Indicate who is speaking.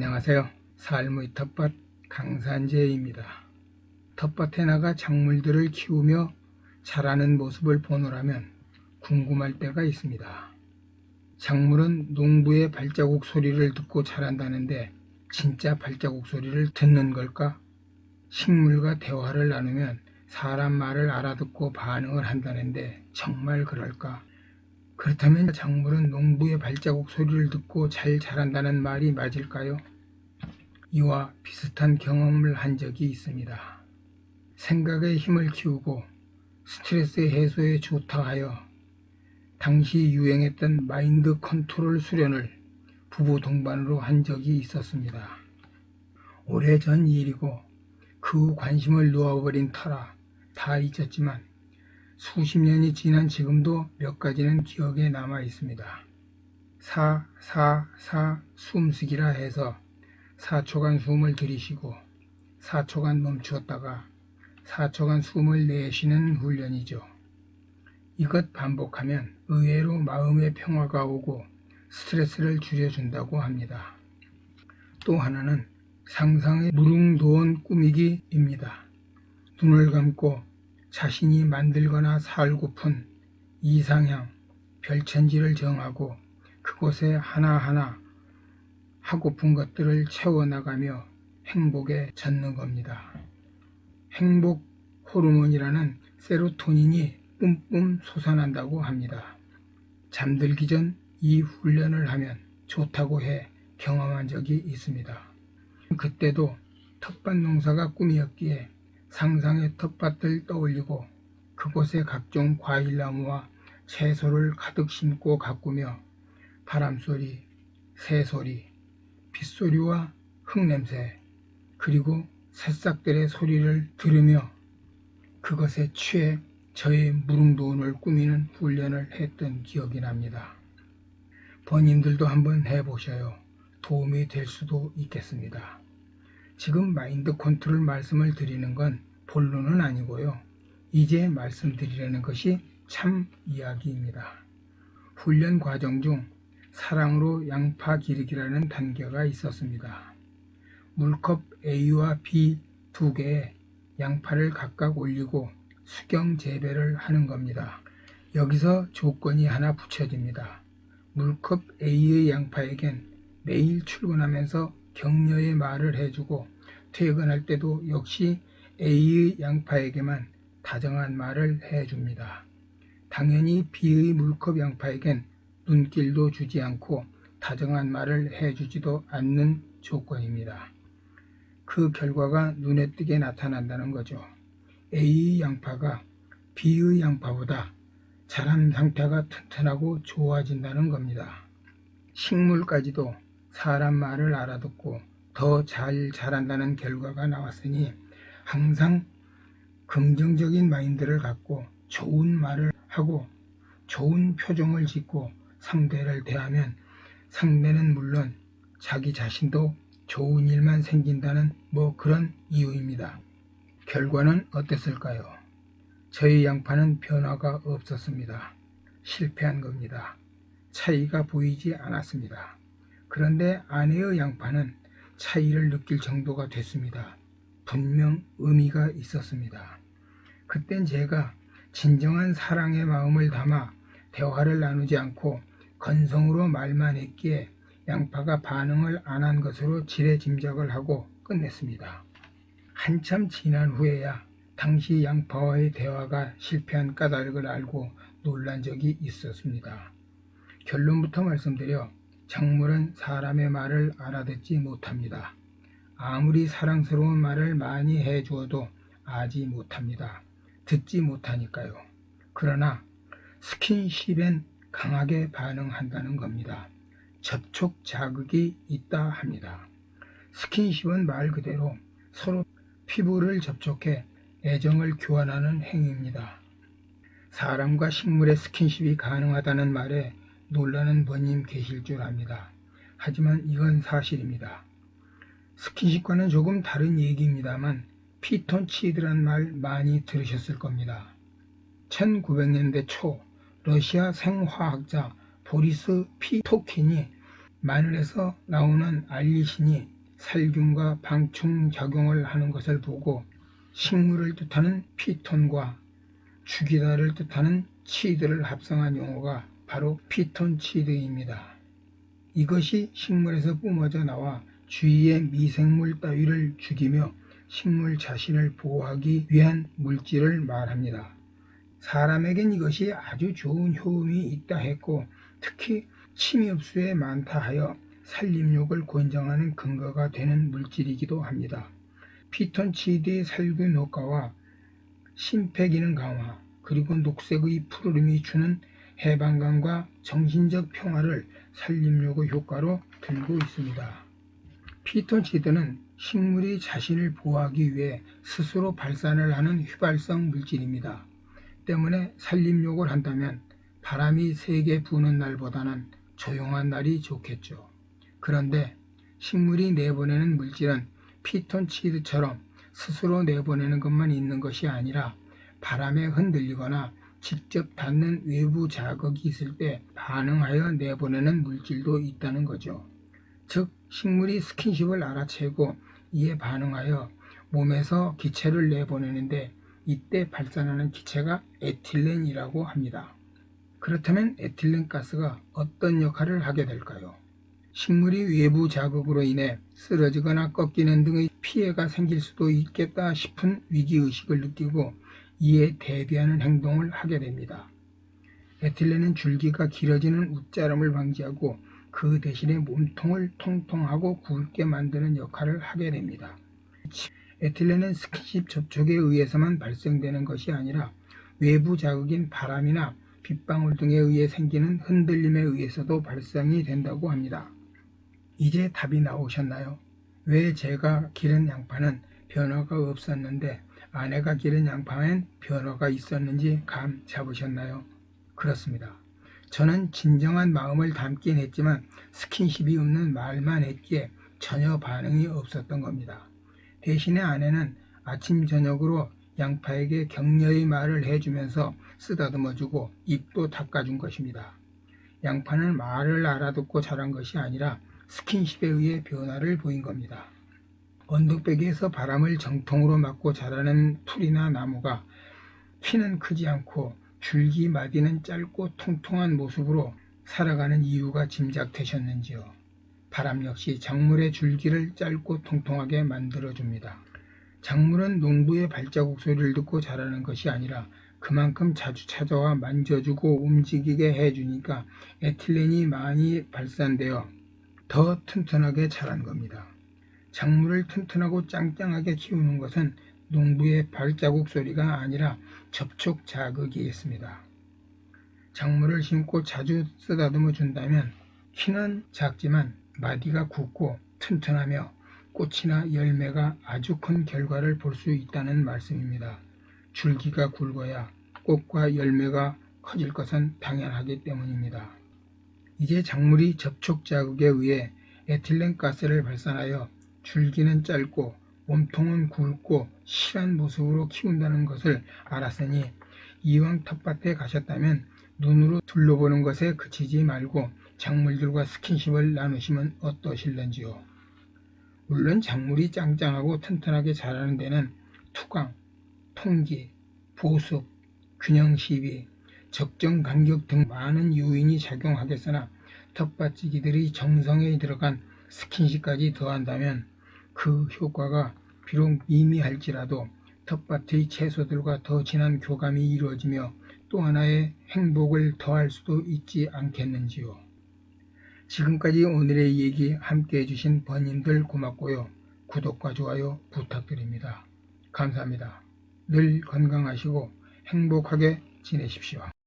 Speaker 1: 안녕하세요. 삶의 텃밭 강산재입니다. 텃밭에 나가 작물들을 키우며 자라는 모습을 보노라면 궁금할 때가 있습니다. 작물은 농부의 발자국 소리를 듣고 자란다는데 진짜 발자국 소리를 듣는 걸까? 식물과 대화를 나누면 사람 말을 알아듣고 반응을 한다는데 정말 그럴까? 그렇다면 작물은 농부의 발자국 소리를 듣고 잘 자란다는 말이 맞을까요? 이와 비슷한 경험을 한 적이 있습니다. 생각의 힘을 키우고 스트레스 해소에 좋다 하여 당시 유행했던 마인드 컨트롤 수련을 부부 동반으로 한 적이 있었습니다. 오래전 일이고 그후 관심을 놓아버린 터라 다 잊었지만 수십 년이 지난 지금도 몇 가지는 기억에 남아 있습니다. 사, 사, 사, 숨쉬기라 해서 4초간 숨을 들이쉬고 4초간 멈추었다가 4초간 숨을 내쉬는 훈련이죠. 이것 반복하면 의외로 마음의 평화가 오고 스트레스를 줄여준다고 합니다. 또 하나는 상상의 무릉도원 꾸미기입니다. 눈을 감고 자신이 만들거나 살고픈 이상향, 별천지를 정하고 그곳에 하나하나 하고픈 것들을 채워나가며 행복에 젖는 겁니다. 행복 호르몬이라는 세로토닌이 뿜뿜 솟아난다고 합니다. 잠들기 전 이 훈련을 하면 좋다고 해 경험한 적이 있습니다. 그때도 텃밭 농사가 꿈이었기에 상상의 텃밭을 떠올리고 그곳에 각종 과일나무와 채소를 가득 심고 가꾸며 바람소리, 새소리, 빗소리와 흙냄새, 그리고 새싹들의 소리를 들으며 그것에 취해 저의 무릉도원을 꾸미는 훈련을 했던 기억이 납니다. 번님들도 한번 해보셔요. 도움이 될 수도 있겠습니다. 지금 마인드 컨트롤 말씀을 드리는 건 본론은 아니고요. 이제 말씀드리려는 것이 참 이야기입니다. 훈련 과정 중 사랑으로 양파 기르기라는 단계가 있었습니다. 물컵 A와 B 두 개에 양파를 각각 올리고 수경 재배를 하는 겁니다. 여기서 조건이 하나 붙여집니다. 물컵 A의 양파에겐 매일 출근하면서 격려의 말을 해주고 퇴근할 때도 역시 A의 양파에게만 다정한 말을 해줍니다. 당연히 B의 물컵 양파에겐 눈길도 주지 않고 다정한 말을 해주지도 않는 조건입니다. 그 결과가 눈에 띄게 나타난다는 거죠. A의 양파가 B의 양파보다 자란 상태가 튼튼하고 좋아진다는 겁니다. 식물까지도 사람 말을 알아듣고 더 잘 자란다는 결과가 나왔으니 항상 긍정적인 마인드를 갖고 좋은 말을 하고 좋은 표정을 짓고 상대를 대하면 상대는 물론 자기 자신도 좋은 일만 생긴다는 뭐 그런 이유입니다. 결과는 어땠을까요? 저희 양파는 변화가 없었습니다. 실패한 겁니다. 차이가 보이지 않았습니다. 그런데 아내의 양파는 차이를 느낄 정도가 됐습니다. 분명 의미가 있었습니다. 그땐 제가 진정한 사랑의 마음을 담아 대화를 나누지 않고 건성으로 말만 했기에 양파가 반응을 안 한 것으로 지레 짐작을 하고 끝냈습니다. 한참 지난 후에야 당시 양파와의 대화가 실패한 까닭을 알고 놀란 적이 있었습니다. 결론부터 말씀드려 작물은 사람의 말을 알아듣지 못합니다. 아무리 사랑스러운 말을 많이 해주어도 아지 못합니다. 듣지 못하니까요. 그러나 스킨십엔 강하게 반응한다는 겁니다. 접촉 자극이 있다 합니다. 스킨십은 말 그대로 서로 피부를 접촉해 애정을 교환하는 행위입니다. 사람과 식물의 스킨십이 가능하다는 말에 놀라는 번님 계실 줄 압니다. 하지만 이건 사실입니다. 스킨십과는 조금 다른 얘기입니다만 피톤치드란 말 많이 들으셨을 겁니다. 1900년대 초 러시아 생화학자 보리스 피토킨이 마늘에서 나오는 알리신이 살균과 방충 작용을 하는 것을 보고 식물을 뜻하는 피톤과 죽이다를 뜻하는 치드를 합성한 용어가 바로 피톤치드입니다. 이것이 식물에서 뿜어져 나와 주위의 미생물 따위를 죽이며 식물 자신을 보호하기 위한 물질을 말합니다. 사람에겐 이것이 아주 좋은 효능이 있다 했고 특히 침엽수에 많다 하여 살림욕을 권장하는 근거가 되는 물질이기도 합니다. 피톤치드의 살균 효과와 심폐기능 강화 그리고 녹색의 푸르름이 주는 해방감과 정신적 평화를 살림욕의 효과로 들고 있습니다. 피톤치드는 식물이 자신을 보호하기 위해 스스로 발산을 하는 휘발성 물질입니다. 때문에 살림욕을 한다면 바람이 세게 부는 날보다는 조용한 날이 좋겠죠. 그런데 식물이 내보내는 물질은 피톤치드처럼 스스로 내보내는 것만 있는 것이 아니라 바람에 흔들리거나 직접 닿는 외부 자극이 있을 때 반응하여 내보내는 물질도 있다는 거죠. 즉 식물이 스킨십을 알아채고 이에 반응하여 몸에서 기체를 내보내는데 이때 발산하는 기체가 에틸렌이라고 합니다. 그렇다면 에틸렌 가스가 어떤 역할을 하게 될까요? 식물이 외부 자극으로 인해 쓰러지거나 꺾이는 등의 피해가 생길 수도 있겠다 싶은 위기의식을 느끼고 이에 대비하는 행동을 하게 됩니다. 에틸렌은 줄기가 길어지는 웃자름을 방지하고 그 대신에 몸통을 통통하고 굵게 만드는 역할을 하게 됩니다. 에틸렌은 스킨십 접촉에 의해서만 발생되는 것이 아니라 외부 자극인 바람이나 빗방울 등에 의해 생기는 흔들림에 의해서도 발생이 된다고 합니다. 이제 답이 나오셨나요? 왜 제가 기른 양파는 변화가 없었는데 아내가 기른 양파엔 변화가 있었는지 감 잡으셨나요? 그렇습니다. 저는 진정한 마음을 담긴 했지만 스킨십이 없는 말만 했기에 전혀 반응이 없었던 겁니다. 대신에 아내는 아침 저녁으로 양파에게 격려의 말을 해주면서 쓰다듬어주고 입도 닦아준 것입니다. 양파는 말을 알아듣고 자란 것이 아니라 스킨십에 의해 변화를 보인 겁니다. 언덕배기에서 바람을 정통으로 맞고 자라는 풀이나 나무가 키는 크지 않고 줄기 마디는 짧고 통통한 모습으로 살아가는 이유가 짐작되셨는지요? 바람 역시 작물의 줄기를 짧고 통통하게 만들어줍니다. 작물은 농부의 발자국 소리를 듣고 자라는 것이 아니라 그만큼 자주 찾아와 만져주고 움직이게 해주니까 에틸렌이 많이 발산되어 더 튼튼하게 자란 겁니다. 작물을 튼튼하고 짱짱하게 키우는 것은 농부의 발자국 소리가 아니라 접촉 자극이 있습니다. 작물을 심고 자주 쓰다듬어 준다면 키는 작지만 마디가 굵고 튼튼하며 꽃이나 열매가 아주 큰 결과를 볼 수 있다는 말씀입니다. 줄기가 굵어야 꽃과 열매가 커질 것은 당연하기 때문입니다. 이제 작물이 접촉 자극에 의해 에틸렌 가스를 발산하여 줄기는 짧고 몸통은 굵고 실한 모습으로 키운다는 것을 알았으니 이왕 텃밭에 가셨다면 눈으로 둘러보는 것에 그치지 말고 작물들과 스킨십을 나누시면 어떠실런지요. 물론 작물이 짱짱하고 튼튼하게 자라는 데는 투강, 통기, 보습, 균형 시비, 적정 간격 등 많은 요인이 작용하겠으나 텃밭지기들이 정성에 들어간 스킨십까지 더한다면 그 효과가 비록 미미할지라도 텃밭의 채소들과 더 진한 교감이 이루어지며 또 하나의 행복을 더할 수도 있지 않겠는지요. 지금까지 오늘의 얘기 함께 해주신 번님들 고맙고요. 구독과 좋아요 부탁드립니다. 감사합니다. 늘 건강하시고 행복하게 지내십시오.